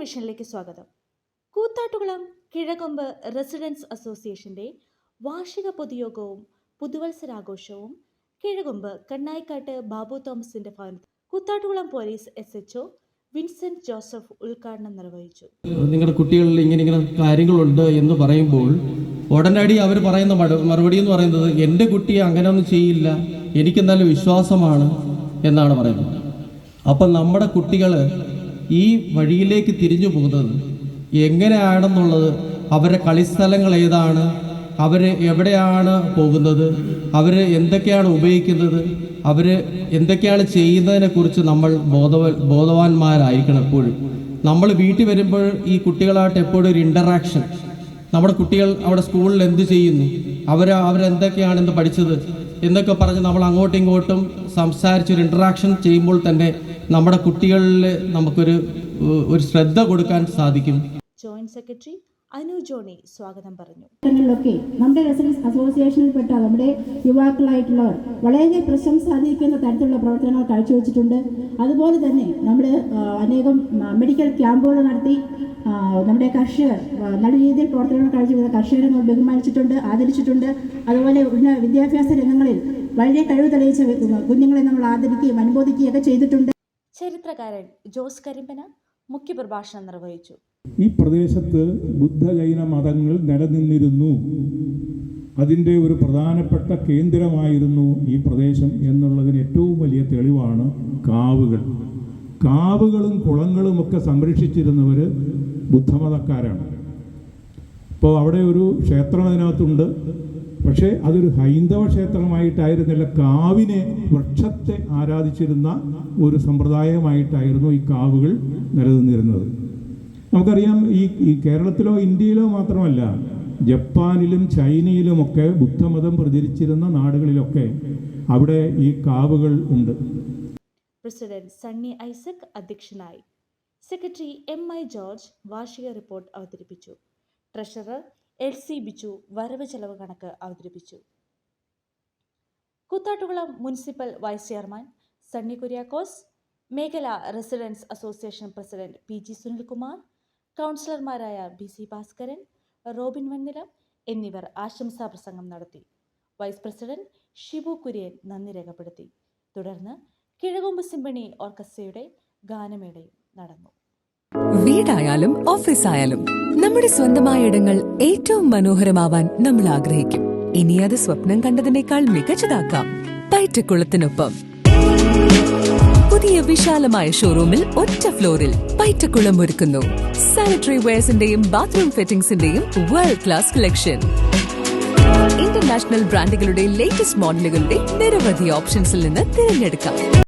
വിഷനിലേക്ക് സ്വാഗതം. കൂത്താട്ടുകുളം കിഴകൊമ്പ് റെസിഡൻസ് അസോസിയേഷന്റെ വാർഷിക പൊതുയോഗവും പുതുവത്സരാഘോഷവും കിഴകൊമ്പ് കണ്ണായിക്കാട്ട് ബാബു തോമസിന്റെ ഭവനത്തിൽ Koothattukulam police S H Vincent Joseph ഉദ്ഘാടനം നിർവഹിച്ചു. നിങ്ങളുടെ കുട്ടികളിൽ ഇങ്ങനെ ഇങ്ങനെ കാര്യങ്ങളുണ്ട് എന്ന് പറയുമ്പോൾ ഉടനടി അവർ പറയുന്ന മറുപടി എന്ന് പറയുന്നത് എന്റെ കുട്ടിയെ അങ്ങനെ ഒന്നും ചെയ്യില്ല എനിക്ക് നല്ല വിശ്വാസമാണ് എന്നാണ് പറയുന്നത്. അപ്പം നമ്മുടെ കുട്ടികൾ ഈ വഴിയിലേക്ക് തിരിഞ്ഞു പോകുന്നത് എങ്ങനെയാണെന്നുള്ളത് അവരുടെ കളിസ്ഥലങ്ങൾ ഏതാണ് അവർ എവിടെയാണ് പോകുന്നത് അവർ എന്തൊക്കെയാണ് ഉപയോഗിക്കുന്നത് അവർ എന്തൊക്കെയാണ് ചെയ്യുന്നതിനെക്കുറിച്ച് നമ്മൾ ബോധവ ബോധവാന്മാരായിരിക്കണം എപ്പോഴും നമ്മൾ വീട്ടിൽ വരുമ്പോൾ ഈ കുട്ടികളായിട്ട് എപ്പോഴും ഒരു ഇന്ററാക്ഷൻ നമ്മുടെ കുട്ടികൾ അവിടെ സ്കൂളിൽ എന്ത് ചെയ്യുന്നു അവർ അവരെന്തൊക്കെയാണ് ഇന്ന് പഠിച്ചത് എന്നൊക്കെ പറഞ്ഞ് നമ്മൾ അങ്ങോട്ടും ഇങ്ങോട്ടും സംസാരിച്ച് ഒരു ഇൻട്രാക്ഷൻ ചെയ്യുമ്പോൾ തന്നെ നമ്മുടെ കുട്ടികളിൽ നമുക്കൊരു ഒരു ശ്രദ്ധ കൊടുക്കാൻ സാധിക്കും. ജോയിന്റ് സെക്രട്ടറി അനു ജോണി സ്വാഗതം പറഞ്ഞു. നമ്മുടെ റെസിഡൻസ് അസോസിയേഷനിൽപ്പെട്ട നമ്മുടെ യുവാക്കളായിട്ടുള്ളവർ വളരെ പ്രശംസ അർഹിക്കുന്ന തരത്തിലുള്ള പ്രവർത്തനങ്ങൾ കാഴ്ചവെച്ചിട്ടുണ്ട്. അതുപോലെ തന്നെ നമ്മൾ അനേകം മെഡിക്കൽ ക്യാമ്പുകൾ നടത്തി നമ്മുടെ കർഷകർ നല്ല രീതിയിൽ പ്രവർത്തനങ്ങൾ കാഴ്ചവെക്കുന്ന കർഷകരെ നമ്മൾ ബഹുമാനിച്ചിട്ടുണ്ട് ആദരിച്ചിട്ടുണ്ട്. അതുപോലെ ഉന്നത വിദ്യാഭ്യാസ രംഗങ്ങളിൽ വളരെ കഴിവ് തെളിയിച്ച കുഞ്ഞുങ്ങളെ നമ്മൾ ആദരിക്കുകയും അനുബോധിക്കുകയൊക്കെ ചെയ്തിട്ടുണ്ട്. ചരിത്രകാരൻ ജോസ് കരിമ്പന മുഖ്യപ്രഭാഷണം നിർവഹിച്ചു. ഈ പ്രദേശത്ത് ബുദ്ധ ജൈന മതങ്ങൾ നിലനിന്നിരുന്നു. അതിന്റെ ഒരു പ്രധാനപ്പെട്ട കേന്ദ്രമായിരുന്നു ഈ പ്രദേശം എന്നുള്ളതിന് ഏറ്റവും വലിയ തെളിവാണ് കാവുകൾ. കാവുകളും കുളങ്ങളും ഒക്കെ സംരക്ഷിച്ചിരുന്നവർ ബുദ്ധമതക്കാരാണ്. ഇപ്പോൾ അവിടെ ഒരു ക്ഷേത്രം അതിനകത്തുണ്ട്. പക്ഷേ അതൊരു ഹൈന്ദവ ക്ഷേത്രമായിട്ടായിരുന്നില്ല. കാവിനെ വൃക്ഷത്തെ ആരാധിച്ചിരുന്ന ഒരു സമ്പ്രദായമായിട്ടായിരുന്നു ഈ കാവുകൾ നിലനിന്നിരുന്നത്. നമുക്കറിയാം ഈ കേരളത്തിലോ ഇന്ത്യയിലോ മാത്രമല്ല ജപ്പാനിലും ചൈനയിലുമൊക്കെ ബുദ്ധമതം പ്രചരിച്ചിരുന്ന നാടുകളിലൊക്കെ അവിടെ ഈ കാവുകൾ ഉണ്ട്. പ്രസിഡന്റ് സണ്ണി ഐസക് അധ്യക്ഷനായി. സെക്രട്ടറി എം ഐ ജോർജ് വാർഷിക റിപ്പോർട്ട് അവതരിപ്പിച്ചു. ട്രഷറർ എൽ സി ബിച്ചു വരവ് ചെലവ് കണക്ക് അവതരിപ്പിച്ചു. Koothattukulam municipal vice chairman Sunny Kuriakose മേഖല residence association president P G Sunilkumar കൗൺസിലർമാരായ ബി സി ഭാസ്കരൻ റോബിൻ വന്നിലം എന്നിവർ ആശംസാ പ്രസംഗം നടത്തി. വൈസ് പ്രസിഡന്റ് ഷിബു കുര്യൻ നന്ദി രേഖപ്പെടുത്തി. തുടർന്ന് കിഴകൊമ്പ് സിംബണി ഓർക്കസ്ട്രയുടെ ഗാനമേളയും നടന്നു. വീടായാലും ഓഫീസായാലും നമ്മുടെ സ്വന്തമായ ഇടങ്ങൾ ഏറ്റവും മനോഹരമാവാൻ നമ്മൾ ആഗ്രഹിക്കും. ഇനി അത് സ്വപ്നം കണ്ടതിനേക്കാൾ മികച്ചതാക്കാം പയറ്റക്കുളത്തിനൊപ്പം പുതിയ വിശാലമായ ഷോറൂമിൽ ഒറ്റ ഫ്ലോറിൽ പയറ്റക്കുളം ഒരുക്കുന്നു. സാനിറ്ററി വെയർസിന്റെയും ബാത്റൂം ഫിറ്റിംഗ്സിന്റെയും വേൾഡ് ക്ലാസ് കളക്ഷൻ ഇന്റർനാഷണൽ ബ്രാൻഡുകളുടെ ലേറ്റസ്റ്റ് മോഡലുകളുടെ നിരവധി ഓപ്ഷൻസിൽ നിന്ന് തിരഞ്ഞെടുക്കാം.